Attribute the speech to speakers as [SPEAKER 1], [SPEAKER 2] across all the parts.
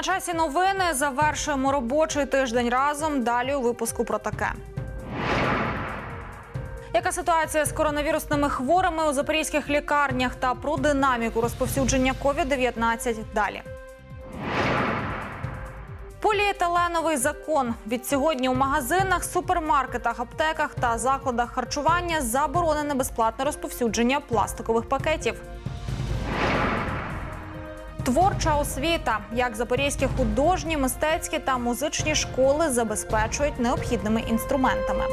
[SPEAKER 1] На часі новини завершуємо робочий тиждень разом. Далі у випуску про таке. Яка ситуація з коронавірусними хворими у запорізьких лікарнях та про динаміку розповсюдження COVID-19 далі? Поліетиленовий закон від сьогодні у магазинах, супермаркетах, аптеках та закладах харчування заборонене безплатне розповсюдження пластикових пакетів. Творча освіта, як запорізькі художні, мистецькі та музичні школи забезпечують необхідними інструментами.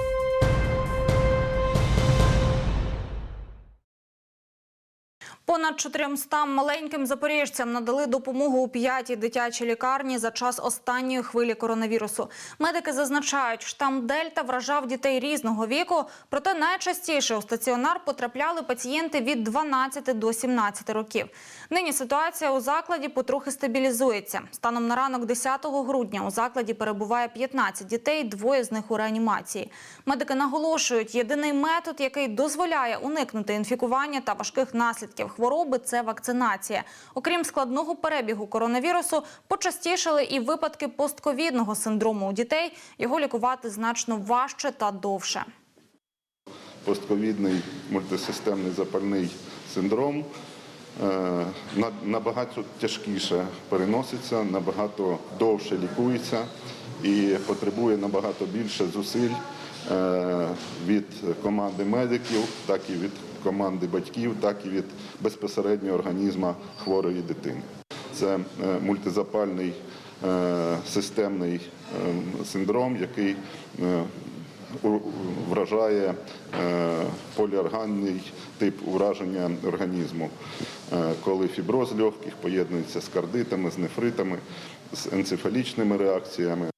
[SPEAKER 1] Понад 400 маленьким запоріжцям надали допомогу у п'ятій дитячій лікарні за час останньої хвилі коронавірусу. Медики зазначають, штам Дельта вражав дітей різного віку, проте найчастіше у стаціонар потрапляли пацієнти від 12 до 17 років. Нині ситуація у закладі потрохи стабілізується. Станом на ранок 10 грудня у закладі перебуває 15 дітей, двоє з них у реанімації. Медики наголошують, єдиний метод, який дозволяє уникнути інфікування та важких наслідків хвороби це вакцинація. Окрім складного перебігу коронавірусу, почастішали і випадки постковідного синдрому у дітей. Його лікувати значно важче та довше.
[SPEAKER 2] постковідний мультисистемний запальний синдром е, на- набагато тяжкіше переноситься, набагато довше лікується і потребує набагато більше зусиль е, від команди медиків, так і від команди батьків, так і від безпосередньо організму хворої дитини. Це е, мультизапальний е, системний е, синдром, який вражає поліорганний тип ураження організму, коли фіброз легких поєднується з кардитами, з нефритами, з енцефалічними реакціями.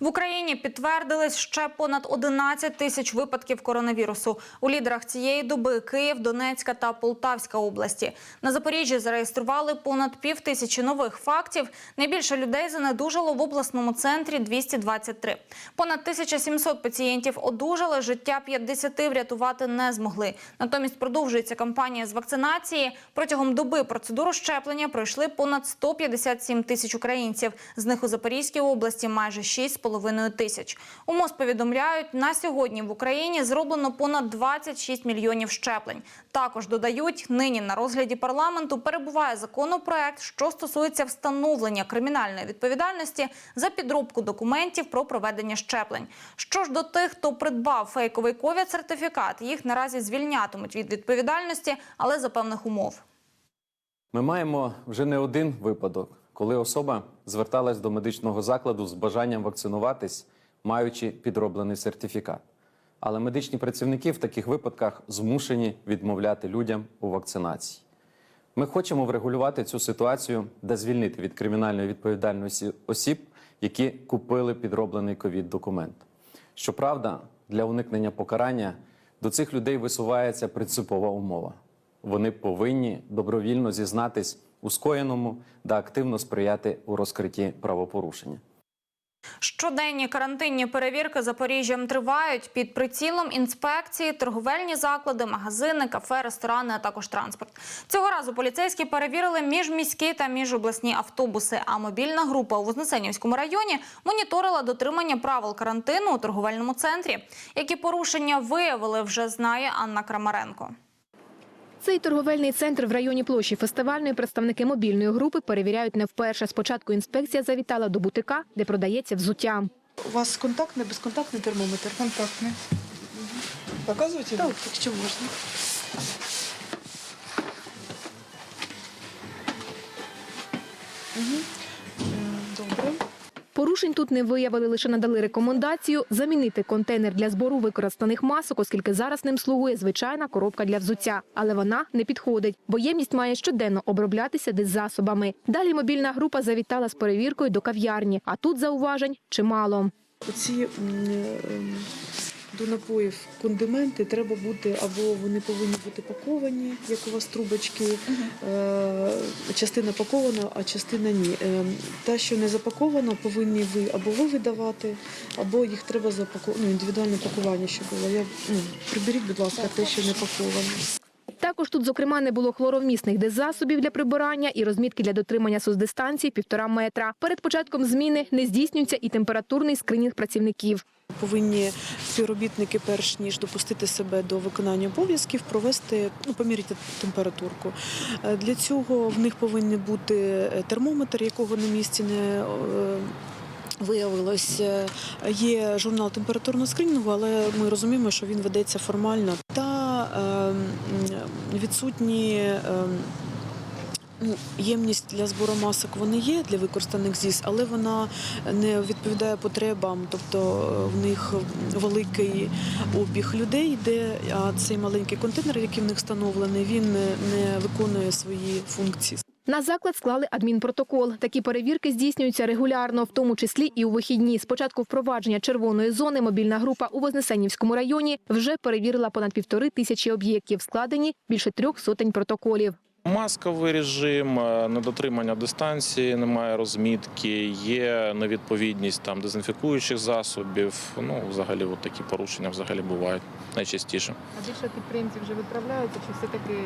[SPEAKER 1] В Україні підтвердились ще понад 11 тисяч випадків коронавірусу. У лідерах цієї доби Київ, Донецька та Полтавська області. На Запоріжжі зареєстрували понад пів тисячі нових фактів. Найбільше людей занедужало в обласному центрі 223. Понад 1700 пацієнтів одужали, життя 50 врятувати не змогли. Натомість продовжується кампанія з вакцинації. Протягом доби процедуру щеплення пройшли понад 157 тисяч українців. З них у Запорізькій області майже 6,5 тисяч. У МОЗ повідомляють, на сьогодні в Україні зроблено понад 26 мільйонів щеплень. Також додають, нині на розгляді парламенту перебуває законопроект, що стосується встановлення кримінальної відповідальності за підробку документів про проведення щеплень. Що ж до тих, хто придбав фейковий ковід сертифікат, їх наразі звільнятимуть від відповідальності, але за певних умов.
[SPEAKER 3] Ми маємо вже не один випадок, коли особа зверталась до медичного закладу з бажанням вакцинуватись, маючи підроблений сертифікат. Але медичні працівники в таких випадках змушені відмовляти людям у вакцинації. Ми хочемо врегулювати цю ситуацію, де звільнити від кримінальної відповідальності осіб, які купили підроблений ковід-документ. Щоправда, для уникнення покарання до цих людей висувається принципова умова. Вони повинні добровільно зізнатись у скоєному та активно сприяти у розкритті правопорушення.
[SPEAKER 1] Щоденні карантинні перевірки Запоріжжям тривають під прицілом інспекції, торговельні заклади, магазини, кафе, ресторани, а також транспорт. Цього разу поліцейські перевірили міжміські та міжобласні автобуси. А мобільна група у Вознесенівському районі моніторила дотримання правил карантину у торговельному центрі. Які порушення виявили, вже знає Анна Крамаренко.
[SPEAKER 4] Цей торговельний центр в районі площі фестивальної представники мобільної групи перевіряють не вперше. Спочатку інспекція завітала до бутика, де продається взуття.
[SPEAKER 5] У вас контактний, безконтактний термометр?
[SPEAKER 6] Контактний. Показуєте?
[SPEAKER 5] Так, якщо можна. Угу.
[SPEAKER 4] Порушень тут не виявили, лише надали рекомендацію замінити контейнер для збору використаних масок, оскільки зараз ним слугує звичайна коробка для взуття. Але вона не підходить, бо ємність має щоденно оброблятися деззасобами. Далі мобільна група завітала з перевіркою до кав'ярні, а тут зауважень чимало.
[SPEAKER 5] Ем, до напоїв кондименти треба бути, або вони повинні бути паковані, як у вас трубочки. Е, частина пакована, а частина ні. Е, Та, що не запакована, повинні ви або ви видавати, або їх треба запаку... ну, індивідуальне пакування, щоб було. Я, ну, приберіть, будь ласка, те, що не паковане.
[SPEAKER 4] Також тут, зокрема, не було хлоровмісних деззасобів для прибирання і розмітки для дотримання соцдистанції півтора метра. Перед початком зміни не здійснюється і температурний скринінг працівників.
[SPEAKER 5] Повинні співробітники, перш ніж допустити себе до виконання обов'язків, провести ну, поміряти температурку. Е, Для цього в них повинен бути е, термометр, якого на місці не е, виявилось. Є журнал температурного скринінгу, але ми розуміємо, що він ведеться формально. Та е, м, відсутні. е, Ну, ємність для збору масок вони є для використаних ЗІС, але вона не відповідає потребам, тобто е, в них великий обіг людей йде, а цей маленький контейнер, який в них встановлений, він не виконує свої функції.
[SPEAKER 4] На заклад склали адмінпротокол. Такі перевірки здійснюються регулярно, в тому числі і у вихідні. Спочатку впровадження червоної зони мобільна група у Вознесенівському районі вже перевірила понад півтори тисячі об'єктів. Складені більше трьох сотень протоколів.
[SPEAKER 7] Масковий режим, е, недотримання дистанції, немає розмітки, є невідповідність там дезінфікуючих засобів. Ну, взагалі, от такі порушення взагалі бувають найчастіше.
[SPEAKER 4] А більше підприємців вже відправляються, чи все таки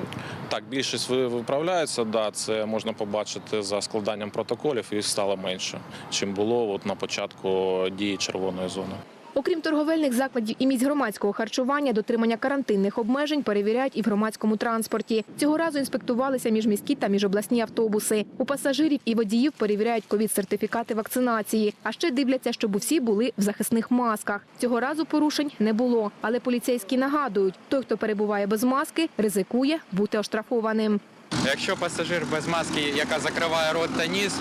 [SPEAKER 7] Так, більшість ви- виправляється, да, це можна побачити за складанням протоколів, їх стало менше, чим було от на початку дії червоної зони.
[SPEAKER 4] Окрім торговельних закладів і місць громадського харчування, дотримання карантинних обмежень перевіряють і в громадському транспорті. Цього разу інспектувалися міжміські та міжобласні автобуси. У пасажирів і водіїв перевіряють ковід-сертифікати вакцинації. А ще дивляться, щоб усі були в захисних масках. Цього разу порушень не було. Але поліцейські нагадують, той, хто перебуває без маски, ризикує бути оштрафованим.
[SPEAKER 8] Якщо пасажир без маски, яка закриває рот та ніс,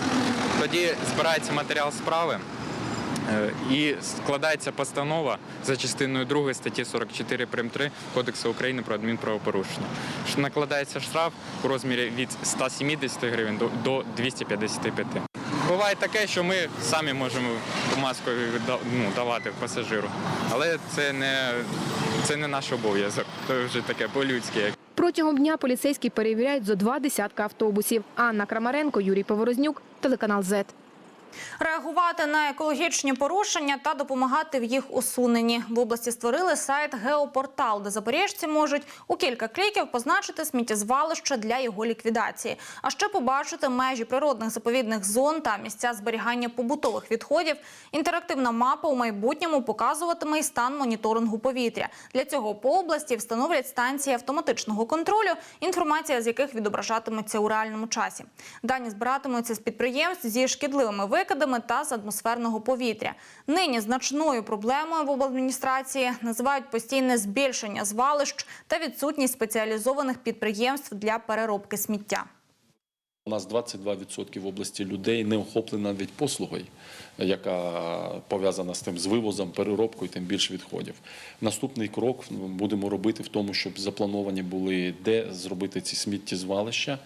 [SPEAKER 8] тоді збирається матеріал справи і складається постанова за частиною 2 статті 44 прим. 3 Кодексу України про адмінправопорушення. Накладається штраф у розмірі від 170 гривень до- до 255. Буває таке, що ми самі можемо маску ну, давати пасажиру, але це не, це не наш обов'язок. Це вже таке по-людськи.
[SPEAKER 4] Протягом дня поліцейські перевіряють зо два десятка автобусів. Анна Крамаренко, Юрій Поворознюк, телеканал ЗЕТ.
[SPEAKER 1] Реагувати на екологічні порушення та допомагати в їх усуненні. В області створили сайт Геопортал, де запоріжці можуть у кілька кліків позначити сміттєзвалище для його ліквідації, а ще побачити межі природних заповідних зон та місця зберігання побутових відходів. Інтерактивна мапа у майбутньому показуватиме і стан моніторингу повітря. Для цього по області встановлять станції автоматичного контролю, інформація з яких відображатиметься у реальному часі. Дані збиратимуться з підприємств зі шкідливими викидами та з атмосферного повітря. Нині значною проблемою в обладміністрації називають постійне збільшення звалищ та відсутність спеціалізованих підприємств для переробки сміття.
[SPEAKER 9] У нас 22% в області людей не охоплені навіть послугою, яка пов'язана з тим з вивозом, переробкою, тим більше відходів. Наступний крок будемо робити в тому, щоб заплановані були де зробити ці сміттєзвалища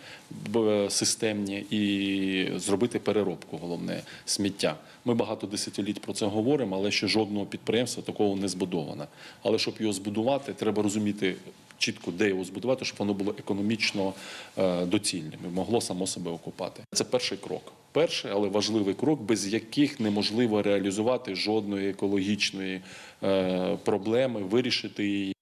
[SPEAKER 9] системні і зробити переробку, головне сміття. Ми багато десятиліть про це говоримо, але ще жодного підприємства такого не збудовано. Але щоб його збудувати, треба розуміти чітко, де його збудувати, щоб воно було економічно е, доцільним і могло само себе окупати. Це перший крок. Перший, але важливий крок, без яких неможливо реалізувати жодної екологічної е, проблеми, вирішити її.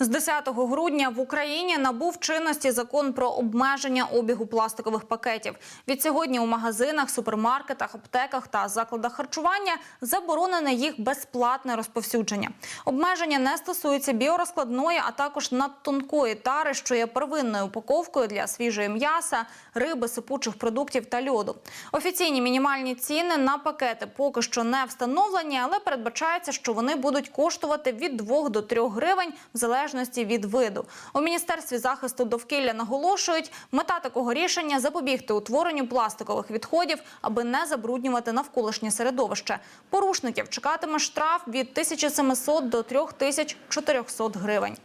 [SPEAKER 1] З 10 грудня в Україні набув чинності закон про обмеження обігу пластикових пакетів. Від сьогодні у магазинах, супермаркетах, аптеках та закладах харчування заборонене їх безплатне розповсюдження. Обмеження не стосується біорозкладної, а також надтонкої тари, що є первинною упаковкою для свіжої м'яса, риби, сипучих продуктів та льоду. Офіційні мінімальні ціни на пакети поки що не встановлені, але передбачається, що вони будуть коштувати від 2 до 3 гривень в залежності від виду. У міністерстві захисту довкілля наголошують, мета такого рішення запобігти утворенню пластикових відходів, аби не забруднювати навколишнє середовище. Порушників чекатиме штраф від 1700 до 3400 гривень.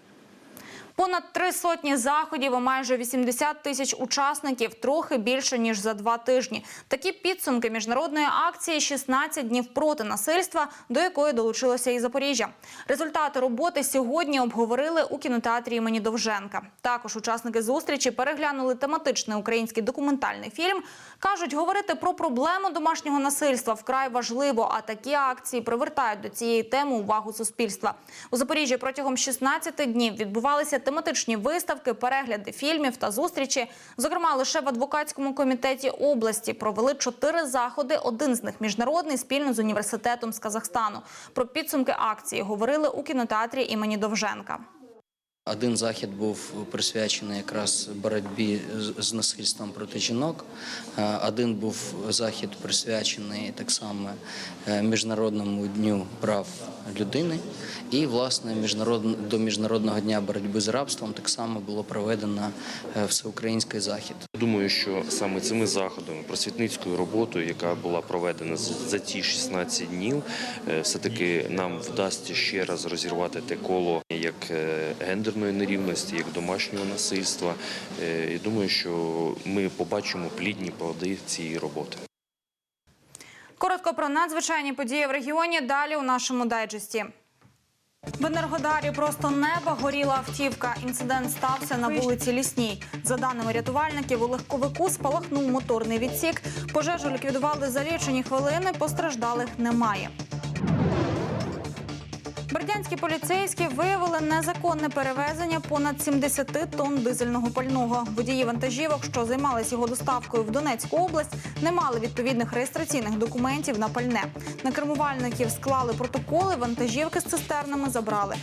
[SPEAKER 1] Понад три сотні заходів, і майже 80 тисяч учасників, трохи більше ніж за два тижні. Такі підсумки міжнародної акції «16 днів проти насильства, до якої долучилося і Запоріжжя. Результати роботи сьогодні обговорили у кінотеатрі імені Довженка. Також учасники зустрічі переглянули тематичний український документальний фільм. кажуть, говорити про проблему домашнього насильства вкрай важливо. А такі акції привертають до цієї теми увагу суспільства. У Запоріжжі протягом 16 днів відбувалися тематичні виставки, перегляди фільмів та зустрічі. Зокрема, лише в адвокатському комітеті області провели чотири заходи. Один з них міжнародний спільно з університетом з Казахстану. Про підсумки акції говорили у кінотеатрі імені Довженка.
[SPEAKER 10] Один захід був присвячений якраз боротьбі з- насильством проти жінок. Е, Один був захід присвячений так само е, Міжнародному дню прав людини. І, власне, міжнарод... до Міжнародного дня боротьби з рабством так само було проведено е, всеукраїнський захід.
[SPEAKER 11] Думаю, що саме цими заходами, просвітницькою роботою, яка була проведена за ті 16 днів, е, все-таки нам вдасться ще раз розірвати те коло як е, гендерної нерівності, як домашнього насильства. Е, І думаю, що ми побачимо плідні плоди цієї роботи.
[SPEAKER 1] Коротко про надзвичайні події в регіоні. Далі у нашому дайджесті. В Енергодарі просто неба горіла автівка. Інцидент стався на вулиці Лісній. За даними рятувальників, у легковику спалахнув моторний відсік. Пожежу ліквідували за лічені хвилини. Постраждалих немає. Поліцейські виявили незаконне перевезення понад 70 тонн дизельного пального. Водії вантажівок, що займалися його доставкою в Донецьку область, не мали відповідних реєстраційних документів на пальне. На кермувальників склали протоколи, вантажівки з цистернами забрали.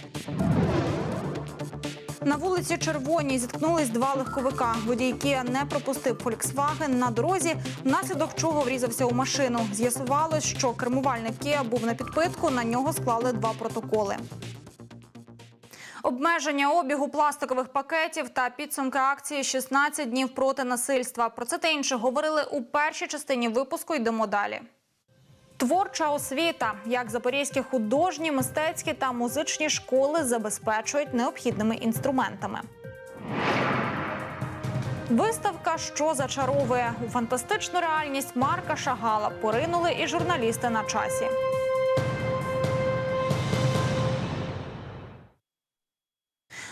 [SPEAKER 1] На вулиці Червоній зіткнулись два легковика. Водій Kia не пропустив Volkswagen на дорозі, внаслідок чого врізався у машину. З'ясувалось, що кермувальник Kia був на підпитку, на нього склали два протоколи. Обмеження обігу пластикових пакетів та підсумки акції «16 днів проти насильства. Про це та інше говорили у першій частині випуску. Йдемо далі. Творча освіта, як запорізькі художні, мистецькі та музичні школи забезпечують необхідними інструментами. Виставка, що зачаровує у фантастичну реальність Марка Шагала, поринули і журналісти на часі.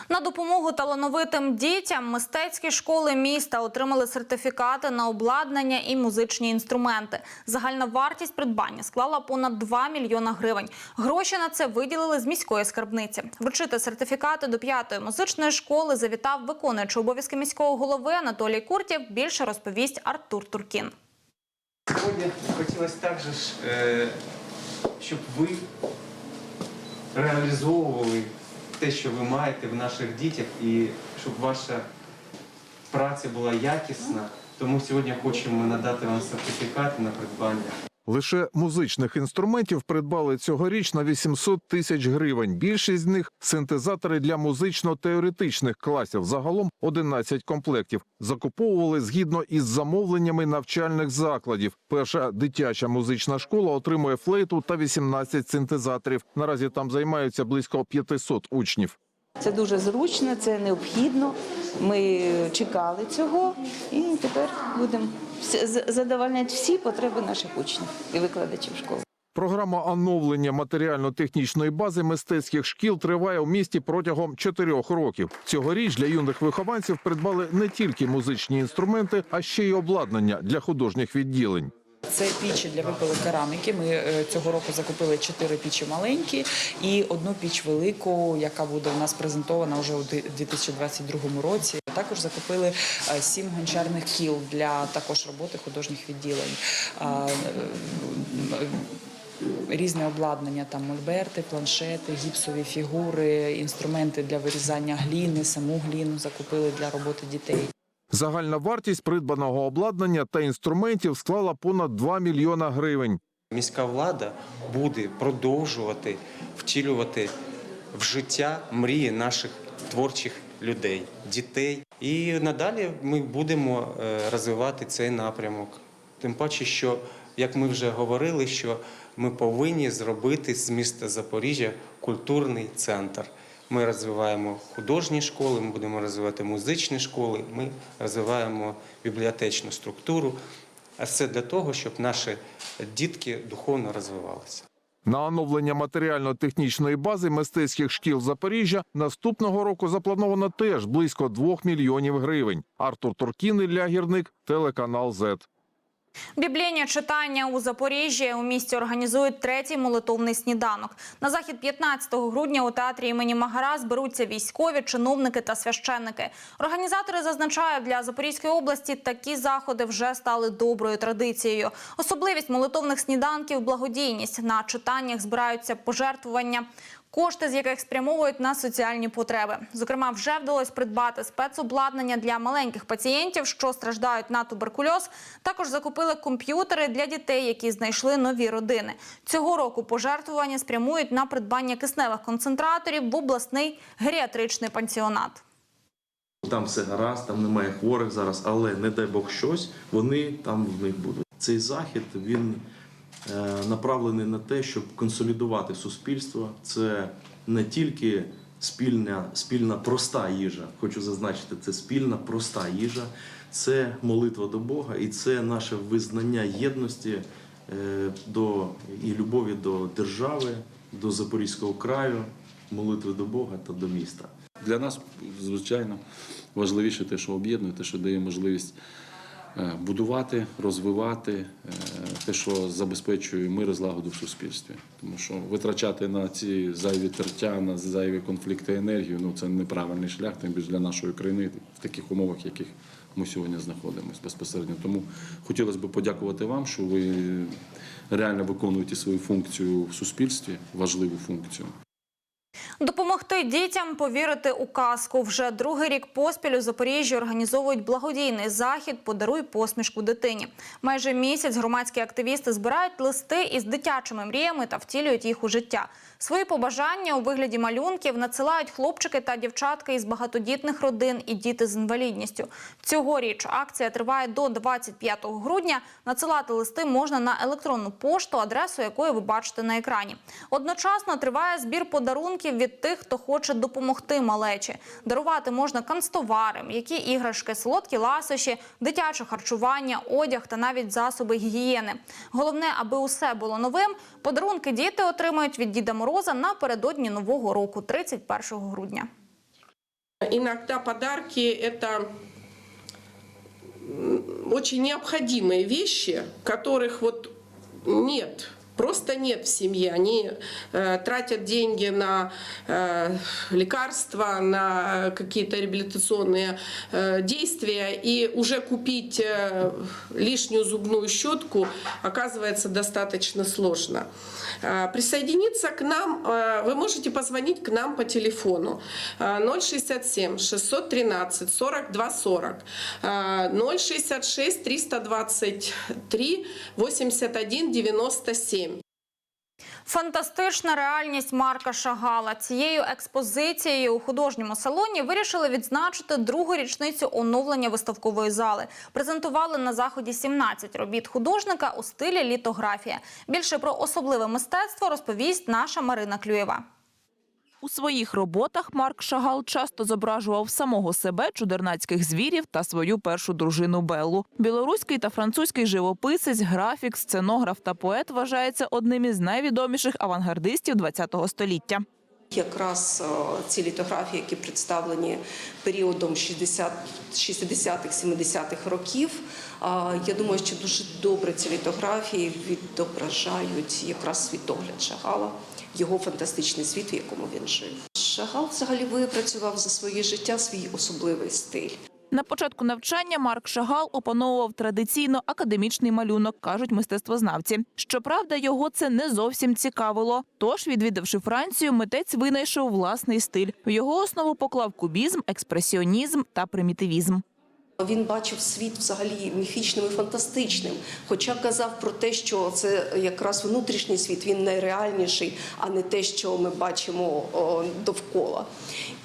[SPEAKER 1] На допомогу талановитим дітям мистецькі школи міста отримали сертифікати на обладнання і музичні інструменти. Загальна вартість придбання склала понад 2 мільйона гривень. Гроші на це виділили з міської скарбниці. Вручити сертифікати до п'ятої музичної школи завітав виконуючий обов'язки міського голови Анатолій Куртів. Більше розповість Артур Туркін.
[SPEAKER 12] Сьогодні хотілося також, е, щоб ви реалізовували те, що ви маєте в наших дітях, і щоб ваша праця була якісна. Тому сьогодні хочемо надати вам сертифікати на придбання.
[SPEAKER 13] Лише музичних інструментів придбали цьогоріч на 800 тисяч гривень. Більшість з них синтезатори для музично-теоретичних класів. Загалом 11 комплектів. Закуповували згідно із замовленнями навчальних закладів. Перша дитяча музична школа отримує флейту та 18 синтезаторів. Наразі там займаються близько 500 учнів.
[SPEAKER 14] Це дуже зручно, це необхідно. Ми чекали цього і тепер будемо вс- з- задовольняти всі потреби наших учнів і викладачів школи.
[SPEAKER 13] Програма оновлення матеріально-технічної бази мистецьких шкіл триває у місті протягом чотирьох років. Цьогоріч для юних вихованців придбали не тільки музичні інструменти, а ще й обладнання для художніх відділень.
[SPEAKER 15] Це пічі для випилу кераміки. Ми е, цього року закупили чотири пічі маленькі і одну піч велику, яка буде у нас презентована вже у 2022 році. Також закупили е, сім гончарних кіл для також роботи художніх відділень. Е, Різне обладнання, там мольберти, планшети, гіпсові фігури, інструменти для вирізання гліни, саму гліну закупили для роботи дітей.
[SPEAKER 13] Загальна вартість придбаного обладнання та інструментів склала понад 2 мільйона гривень.
[SPEAKER 12] Міська влада буде продовжувати втілювати в життя мрії наших творчих людей, дітей. І надалі ми будемо е, розвивати цей напрямок. Тим паче, що як ми вже говорили, що ми повинні зробити з міста Запоріжжя культурний центр. Ми розвиваємо художні школи, ми будемо розвивати музичні школи, ми розвиваємо бібліотечну структуру. А все для того, щоб наші дітки духовно розвивалися.
[SPEAKER 13] На оновлення матеріально-технічної бази мистецьких шкіл Запоріжжя наступного року заплановано теж близько 2 мільйонів гривень. Артур Туркін, Ілля Гірник, телеканал ЗЕТ.
[SPEAKER 1] Біблійні читання у Запоріжжі у місті організують третій молитовний сніданок. На захід 15 грудня у театрі імені Магара зберуться військові, чиновники та священники. Організатори зазначають, для Запорізької області такі заходи вже стали доброю традицією. Особливість молитовних сніданків благодійність. На читаннях збираються пожертвування. Кошти, з яких спрямовують на соціальні потреби. Зокрема, вже вдалося придбати спецобладнання для маленьких пацієнтів, що страждають на туберкульоз. Також закупили комп'ютери для дітей, які знайшли нові родини. Цього року пожертвування спрямують на придбання кисневих концентраторів в обласний геріатричний пансіонат.
[SPEAKER 16] Там все гаразд, там немає хворих зараз, але не дай Бог щось, вони там в них будуть. Цей захід він направлений на те, щоб консолідувати суспільство. Це не тільки спільна, спільна проста їжа. Хочу зазначити, це спільна проста їжа, це молитва до Бога і це наше визнання єдності е, до і любові до держави, до Запорізького краю, молитви до Бога та до міста.
[SPEAKER 9] Для нас, звичайно, важливіше те, що об'єднує, те, що дає можливість е, будувати, розвивати, е, те, що забезпечує мир і злагоду в суспільстві. Тому що витрачати на ці зайві тертя, на зайві конфлікти енергію ну це неправильний шлях, тим більше для нашої країни в таких умовах, яких ми сьогодні знаходимося безпосередньо. Тому хотілося б подякувати вам, що ви реально виконуєте свою функцію в суспільстві, важливу функцію.
[SPEAKER 1] Допомогти дітям повірити у казку. Вже другий рік поспіль у Запоріжжі організовують благодійний захід Подаруй посмішку дитині. Майже місяць громадські активісти збирають листи із дитячими мріями та втілюють їх у життя. Свої побажання у вигляді малюнків надсилають хлопчики та дівчатки із багатодітних родин і діти з інвалідністю. Цьогоріч акція триває до 25 грудня. Надсилати листи можна на електронну пошту, адресу якої ви бачите на екрані. Одночасно триває збір подарунків від тих, хто хоче допомогти малечі. Дарувати можна канцтовари, м'які іграшки, солодкі ласощі, дитяче харчування, одяг та навіть засоби гігієни. Головне, аби усе було новим. Подарунки діти отримають від Діда Мороза напередодні нового року, 31 грудня.
[SPEAKER 17] Иногда подарки – это м, очень необходимые вещи, которых вот нет, просто нет в семье. Они э, тратят деньги на э, лекарства, на какие-то реабилитационные э, действия, и уже купить э, лишнюю зубную щетку оказывается достаточно сложно. Э, Присоединиться к нам э, вы можете позвонить к нам по телефону э, 067 613 42 40 э, 066 323 81 97.
[SPEAKER 1] Фантастична реальність Марка Шагала. Цією експозицією у художньому салоні вирішили відзначити другу річницю оновлення виставкової зали. Презентували на заході 17 робіт художника у стилі літографія. Більше про особливе мистецтво розповість наша Марина Клюєва.
[SPEAKER 18] У своїх роботах Марк Шагал часто зображував самого себе, чудернацьких звірів та свою першу дружину Беллу. Білоруський та французький живописець, графік, сценограф та поет вважається одним із найвідоміших авангардистів ХХ століття.
[SPEAKER 19] Якраз е, ці літографії, які представлені періодом 60 60-х, 70-х років, е, я думаю, що дуже добре ці літографії відображають якраз світогляд Шагала, його фантастичний світ, в якому він жив. Шагал взагалі випрацював за своє життя свій особливий стиль.
[SPEAKER 18] На початку навчання Марк Шагал опановував традиційно академічний малюнок, кажуть мистецтвознавці. Щоправда, його це не зовсім цікавило. Тож, відвідавши Францію, митець винайшов власний стиль. В його основу поклав кубізм, експресіонізм та примітивізм.
[SPEAKER 19] Він бачив світ взагалі міфічним і фантастичним. Хоча казав про те, що це якраз внутрішній світ, він найреальніший, а не те, що ми бачимо довкола.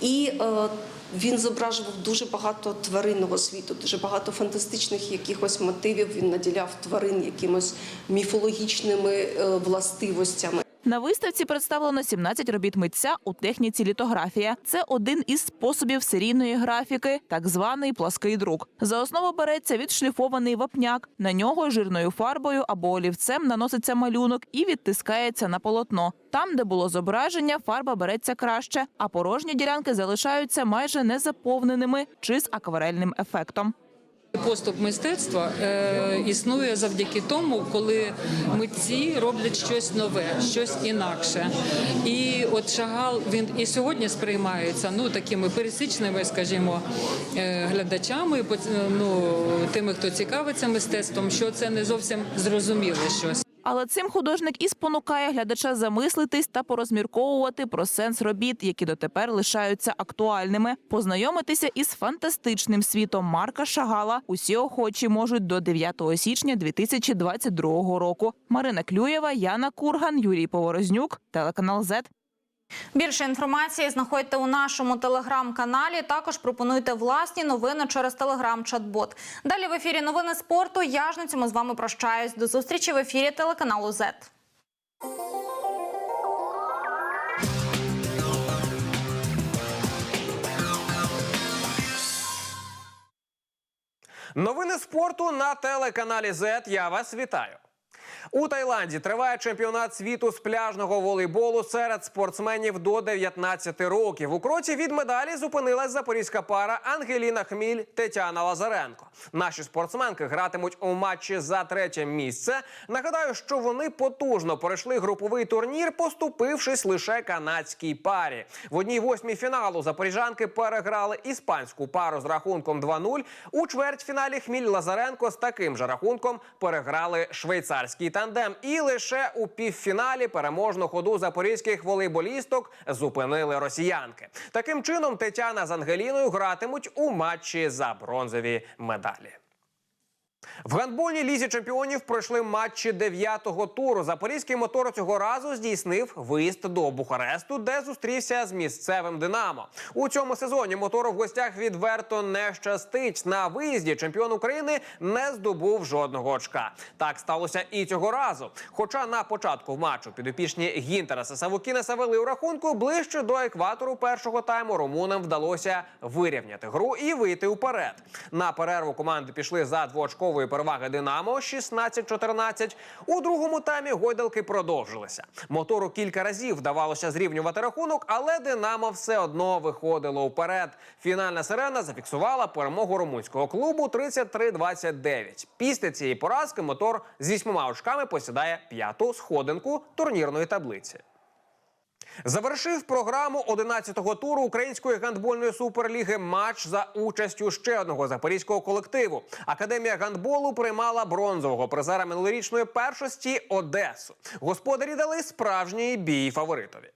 [SPEAKER 19] І е, він зображував дуже багато тваринного світу, дуже багато фантастичних якихось мотивів. Він наділяв тварин якимось міфологічними е, властивостями.
[SPEAKER 18] На виставці представлено 17 робіт митця у техніці літографія. Це один із способів серійної графіки, так званий плаский друк. За основу береться відшліфований вапняк. На нього жирною фарбою або олівцем наноситься малюнок і відтискається на полотно. Там, де було зображення, фарба береться краще, а порожні ділянки залишаються майже незаповненими чи з акварельним ефектом.
[SPEAKER 20] Поступ мистецтва е, існує завдяки тому, коли митці роблять щось нове, щось інакше. І от Шагал він і сьогодні сприймається ну такими пересічними, скажімо, е, глядачами, ну тими, хто цікавиться мистецтвом, що це не зовсім зрозуміле щось.
[SPEAKER 18] Але цим художник і спонукає глядача замислитись та порозмірковувати про сенс робіт, які дотепер лишаються актуальними. Познайомитися із фантастичним світом Марка Шагала усі охочі можуть до 9 січня 2022 року. Марина Клюєва, Яна Курган, Юрій Поворознюк, телеканал ЗЕТ.
[SPEAKER 1] Більше інформації знаходьте у нашому телеграм-каналі. Також пропонуйте власні новини через телеграм-чат-бот. Далі в ефірі новини спорту. Я ж на цьому з вами прощаюсь. До зустрічі в ефірі телеканалу ЗЕТ.
[SPEAKER 21] Новини спорту на телеканалі Z. Я вас вітаю. У Таїланді триває чемпіонат світу з пляжного волейболу серед спортсменів до 19 років. У кроці від медалі зупинилась запорізька пара Ангеліна Хміль Тетяна Лазаренко. Наші спортсменки гратимуть у матчі за третє місце. Нагадаю, що вони потужно пройшли груповий турнір, поступившись лише канадській парі. В одній восьмій фіналу запоріжанки переграли іспанську пару з рахунком 2-0. У чвертьфіналі Хміль Лазаренко з таким же рахунком переграли швейцарський тандем. І лише у півфіналі переможну ходу запорізьких волейболісток зупинили росіянки. Таким чином Тетяна з Ангеліною гратимуть у матчі за бронзові медалі. В гандбольній лізі чемпіонів пройшли матчі дев'ятого туру. Запорізький мотор цього разу здійснив виїзд до Бухаресту, де зустрівся з місцевим Динамо. У цьому сезоні мотору в гостях відверто не щастить. На виїзді чемпіон України не здобув жодного очка. Так сталося і цього разу. Хоча на початку матчу підопічні Гінтераса Савукінеса вели у рахунку ближче до екватору першого тайму румунам вдалося вирівняти гру і вийти уперед. На перерву команди пішли за двоочкової переваги Динамо 16-14. У другому таймі гойдалки продовжилися. Мотору кілька разів вдавалося зрівнювати рахунок, але Динамо все одно виходило уперед. Фінальна сирена зафіксувала перемогу румунського клубу 33-29. Після цієї поразки мотор з вісьмома очками посідає п'яту сходинку турнірної таблиці. Завершив програму 11-го туру української гандбольної суперліги матч за участю ще одного запорізького колективу. Академія гандболу приймала бронзового призера минулорічної першості Одесу. Господарі дали справжній бій фаворитові.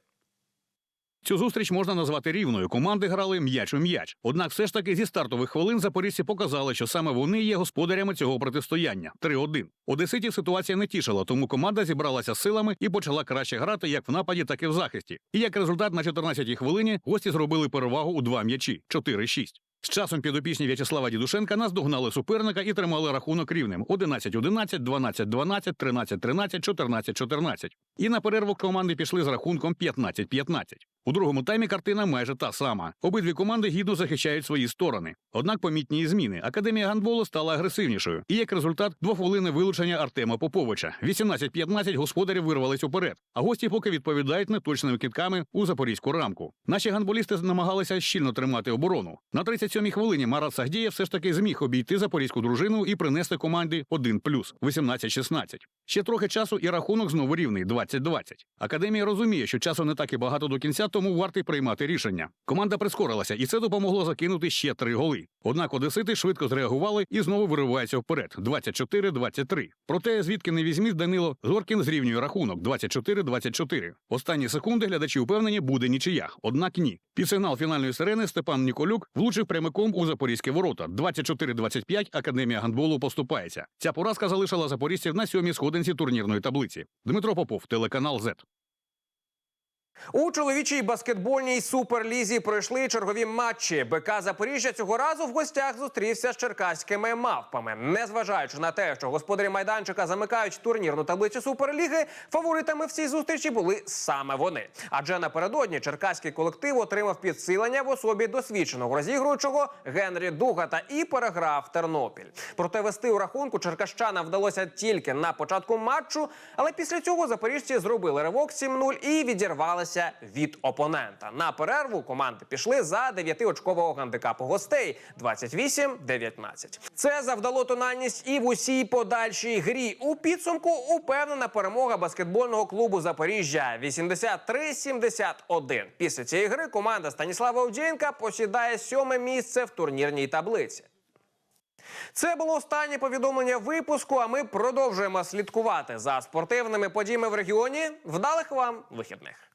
[SPEAKER 22] Цю зустріч можна назвати рівною. Команди грали м'яч у м'яч. Однак, все ж таки, зі стартових хвилин запорізьці показали, що саме вони є господарями цього протистояння. 3-1. Одеситів ситуація не тішила, тому команда зібралася силами і почала краще грати як в нападі, так і в захисті. І як результат, на 14-й хвилині гості зробили перевагу у два м'ячі 4-6. З часом підопічні В'ячеслава Дідушенка наздогнали суперника і тримали рахунок рівним 11-11, 12-12, 13-13, 14-14. І на перерву команди пішли з рахунком 15-15. У другому таймі картина майже та сама. Обидві команди гідно захищають свої сторони. Однак помітні зміни. Академія гандболу стала агресивнішою. І як результат двохвилинне вилучення Артема Поповича. 18-15 господарів вирвались уперед. А гості поки відповідають неточними китками у запорізьку рамку. Наші гандболісти намагалися щільно тримати оборону. На 37-й хвилині Марат Сагдієв все ж таки зміг обійти запорізьку дружину і принести команді 1 плюс 18-16. Ще трохи часу і рахунок знову рівний 20-20. Академія розуміє, що часу не так і багато до кінця, тому варто й приймати рішення. Команда прискорилася, і це допомогло закинути ще три голи. Однак одесити швидко зреагували і знову вириваються вперед 24-23. Проте, звідки не візьміть Данило, Зоркін зрівнює рахунок 24-24. Останні секунди глядачі впевнені, буде нічия. Однак ні. Під сигнал фінальної сирени Степан Ніколюк влучив прямиком у запорізькі ворота. 24-25 Академія гандболу поступається. Ця поразка залишила запорізців на сьомій сходинці турнірної таблиці. Дмитро Попов, телеканал ЗЕТ.
[SPEAKER 21] У чоловічій баскетбольній суперлізі пройшли чергові матчі. БК Запоріжжя цього разу в гостях зустрівся з черкаськими мавпами. Незважаючи на те, що господарі майданчика замикають турнірну таблицю суперліги, фаворитами в цій зустрічі були саме вони. Адже напередодні черкаський колектив отримав підсилення в особі досвідченого розігруючого Генрі Дугата і переграв Тернопіль. Проте вести у рахунку черкащанам вдалося тільки на початку матчу, але після цього запоріжці зробили ривок 7-0 і відірвалися відрізнялася від опонента. На перерву команди пішли за 9-очкового гандикапу гостей 28-19. Це завдало тональність і в усій подальшій грі. У підсумку упевнена перемога баскетбольного клубу Запоріжжя 83-71. Після цієї гри команда Станіслава Овдєнка посідає сьоме місце в турнірній таблиці. Це було останнє повідомлення випуску. А ми продовжуємо слідкувати за спортивними подіями в регіоні. Вдалих вам вихідних.